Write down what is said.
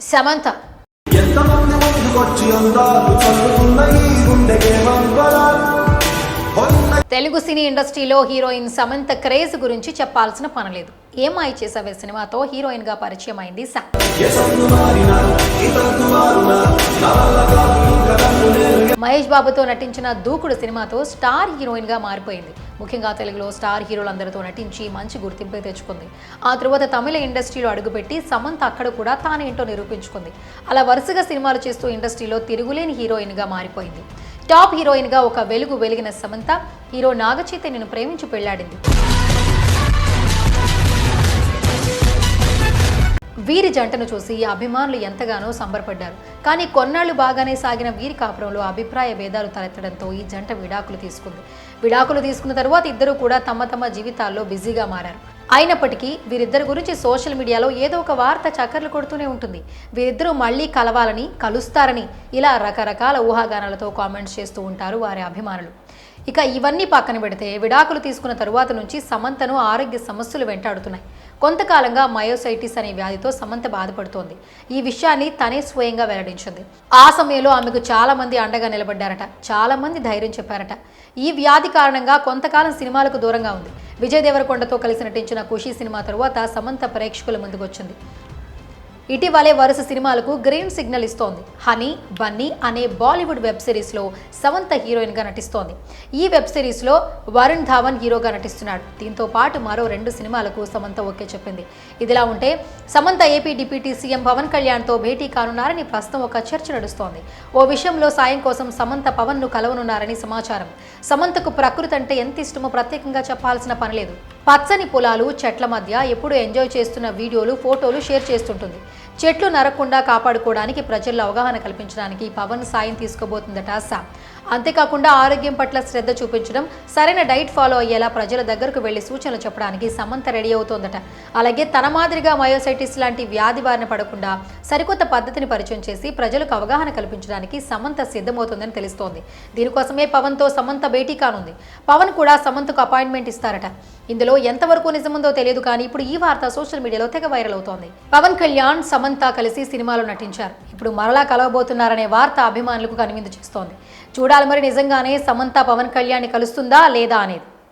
సమంత. ఎంతమంది ముందుకొచ్చి అందాలు చల్లుకున్న ఈ గుండెకే తెలుగు సినీ ఇండస్ట్రీలో హీరోయిన్ సమంత క్రేజ్ గురించి చెప్పాల్సిన పనలేదు ఏమాయి చేసావే సినిమాతో హీరోయిన్గా పరిచయం అయింది సా. మహేష్ బాబుతో నటించిన దూకుడు సినిమాతో స్టార్ హీరోయిన్గా మారిపోయింది. ముఖ్యంగా తెలుగులో స్టార్ హీరోలందరితో నటించి మంచి గుర్తింపు తెచ్చుకుంది. ఆ తరువాత తమిళ ఇండస్ట్రీలో అడుగుపెట్టి సమంత అక్కడ కూడా తానేంటో నిరూపించుకుంది. అలా వరుసగా సినిమాలు చేస్తూ ఇండస్ట్రీలో తిరుగులేని హీరోయిన్గా మారిపోయింది. టాప్ హీరోయిన్గా ఒక వెలుగు వెలిగిన సమంత హీరో నాగచైతన్యను ప్రేమించి పెళ్ళాడింది. వీరి జంటను చూసి అభిమానులు ఎంతగానో సంబరపడ్డారు. కానీ కొన్నాళ్ళు బాగానే సాగిన వీరి కాపురంలో అభిప్రాయ భేదాలు తలెత్తడంతో ఈ జంట విడాకులు తీసుకుంది. విడాకులు తీసుకున్న తరువాత ఇద్దరు కూడా తమ తమ జీవితాల్లో బిజీగా మారారు. అయినప్పటికీ వీరిద్దరి గురించి సోషల్ మీడియాలో ఏదో ఒక వార్త చక్కర్లు కొడుతూనే ఉంటుంది. వీరిద్దరూ మళ్ళీ కలవాలని కలుస్తారని ఇలా రకరకాల ఊహాగానాలతో కామెంట్స్ చేస్తూ ఉంటారు వారి అభిమానులు. ఇక ఇవన్నీ పక్కన పెడితే విడాకులు తీసుకున్న తరువాత నుంచి సమంతను ఆరోగ్య సమస్యలు వెంటాడుతున్నాయి. కొంతకాలంగా మయోసైటిస్ అనే వ్యాధితో సమంత బాధపడుతోంది. ఈ విషయాన్ని తనే స్వయంగా వెల్లడించింది. ఆ సమయంలో ఆమెకు చాలా మంది అండగా నిలబడ్డారట. చాలా మంది ధైర్యం చెప్పారట. ఈ వ్యాధి కారణంగా కొంతకాలం సినిమాలకు దూరంగా ఉంది. విజయ్ దేవరకొండతో కలిసి నటించిన ఖుషి సినిమా తరువాత సమంత ప్రేక్షకుల ముందుకొచ్చింది ఇటీవలే వరుస సినిమాలకు గ్రీన్ సిగ్నల్ ఇస్తోంది. హనీ బన్నీ అనే బాలీవుడ్ వెబ్ సిరీస్లో సమంత హీరోయిన్గా నటిస్తోంది. ఈ వెబ్ సిరీస్లో వరుణ్ ధావన్ హీరోగా నటిస్తున్నాడు. దీంతో పాటు మరో రెండు సినిమాలకు సమంత ఓకే చెప్పింది. ఇదిలా ఉంటే Samantha AP deputy CM Pawan కళ్యాణ్తో భేటీ కానున్నారని ప్రస్తుతం ఒక చర్చ నడుస్తోంది. ఓ విషయంలో సాయం కోసం సమంత పవన్ను కలవనున్నారని సమాచారం. సమంతకు ప్రకృతి అంటే ఎంత ఇష్టమో ప్రత్యేకంగా చెప్పాల్సిన పనిలేదు పచ్చని పొలాలు చెట్ల మధ్య ఎప్పుడు ఎంజాయ్ చేస్తున్న వీడియోలు ఫోటోలు షేర్ చేస్తుంటుంది. చెట్లు నరకుండా కాపాడుకోవడానికి ప్రజల్లో అవగాహన కల్పించడానికి పవన్ సాయం తీసుకోబోతుందట సామ్ అంతేకాకుండా ఆరోగ్యం పట్ల శ్రద్ధ చూపించడం సరైన డైట్ ఫాలో అయ్యేలా ప్రజల దగ్గరకు వెళ్ళి సూచనలు చెప్పడానికి సమంత రెడీ అవుతోందట. అలాగే తన మాదిరిగా మయోసైటిస్ లాంటి వ్యాధి బారిన పడకుండా సరికొత్త పద్ధతిని పరిచయం చేసి ప్రజలకు అవగాహన కల్పించడానికి సమంత సిద్ధమవుతుందని తెలుస్తోంది. దీనికోసమే పవన్తో సమంత భేటీ కానుంది. పవన్ కూడా సమంతకు అపాయింట్మెంట్ ఇస్తారట. ఇందులో ఎంతవరకు నిజముందో తెలియదు కానీ ఇప్పుడు ఈ వార్త సోషల్ మీడియాలో తెగ వైరల్ అవుతోంది. పవన్ కళ్యాణ్ సమంత కలిసి సినిమాలో నటించారు. ఇప్పుడు మరలా కలవబోతున్నారనే వార్త అభిమానులకు కనువిందు చేస్తోంది. చూడాలి మరి నిజంగానే సమంత పవన్ కళ్యాణ్ కలుస్తుందా లేదా అనేది.